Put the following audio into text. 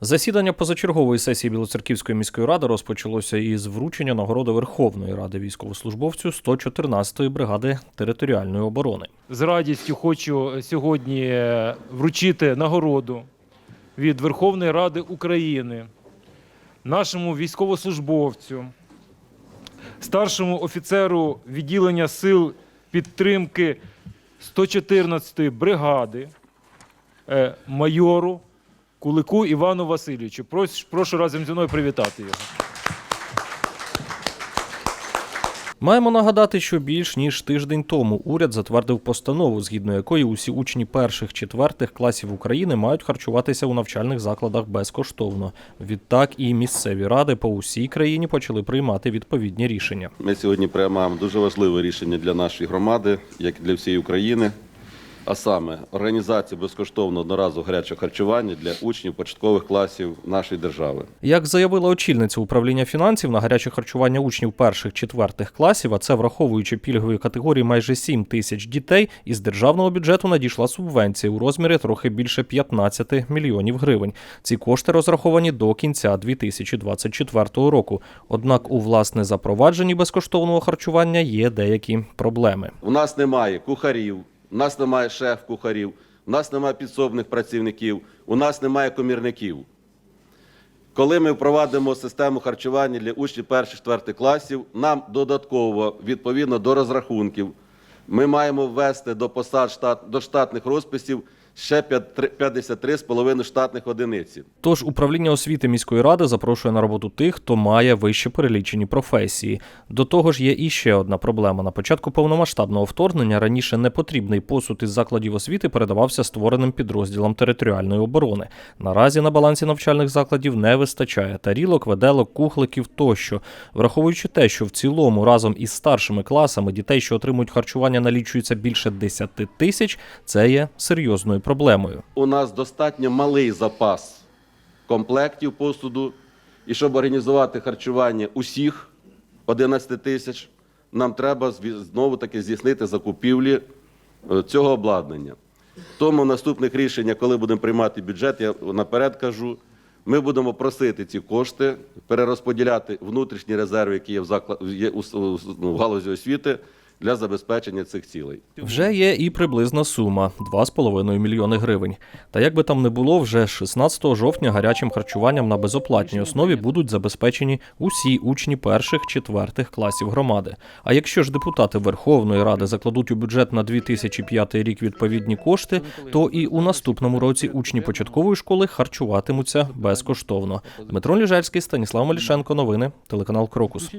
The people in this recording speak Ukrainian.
Засідання позачергової сесії Білоцерківської міської ради розпочалося із вручення нагороди Верховної Ради військовослужбовцю 114-ї бригади територіальної оборони. З радістю хочу сьогодні е, вручити нагороду від Верховної Ради України нашому військовослужбовцю, старшому офіцеру відділення сил підтримки 114-ї бригади, е, майору Кулику Івану Васильовичу. Прос- Прошу разом зі мною привітати його. Маємо нагадати, що більш ніж тиждень тому уряд затвердив постанову, згідно якої усі учні перших четвертих класів України мають харчуватися у навчальних закладах безкоштовно. Відтак і місцеві ради по усій країні почали приймати відповідні рішення. Ми сьогодні приймаємо дуже важливе рішення для нашої громади, як і для всієї України. А саме організація безкоштовного одноразового гарячого харчування для учнів початкових класів нашої держави. Як заявила очільниця управління фінансів на гаряче харчування учнів перших четвертих класів, а це враховуючи пільгові категорії майже 7 тисяч дітей, із державного бюджету надійшла субвенція у розмірі трохи більше 15 мільйонів гривень. Ці кошти розраховані до кінця 2024 року. Однак у власне запровадженні безкоштовного харчування є деякі проблеми. У нас немає кухарів, у нас немає шеф-кухарів, у нас немає підсобних працівників, у нас немає комірників. Коли ми впровадимо систему харчування для учнів перших четвертих класів, нам додатково, відповідно до розрахунків, ми маємо ввести до посад штат, до штатних розписів ще 53,5 штатних одиниці. Тож управління освіти міської ради запрошує на роботу тих, хто має вище перелічені професії. До того ж, є іще одна проблема. На початку повномасштабного вторгнення раніше непотрібний посуд із закладів освіти передавався створеним підрозділам територіальної оборони. Наразі на балансі навчальних закладів не вистачає тарілок, веделок, кухликів тощо. Враховуючи те, що в цілому разом із старшими класами дітей, що отримують харчування, налічується більше 10 тисяч, це є серйозною проблемою. у нас достатньо малий запас комплектів посуду, і щоб організувати харчування усіх 11 тисяч, нам треба знову-таки здійснити закупівлі е, цього обладнання. Тому в наступних рішеннях, коли будемо приймати бюджет, я наперед кажу, ми будемо просити ці кошти перерозподіляти внутрішні резерви, які є в, заклад, є у- ну, в галузі освіти, для забезпечення цих цілей. Вже є і приблизна сума 2,5 мільйони гривень. Та як би там не було, вже 16 жовтня гарячим харчуванням на безоплатній основі будуть забезпечені усі учні перших четвертих класів громади. А якщо ж депутати Верховної Ради закладуть у бюджет на 2005 рік відповідні кошти, то і у наступному році учні початкової школи харчуватимуться безкоштовно. Дмитро Ліжельський, Станіслав Малішенко. Новини, телеканал Крокус.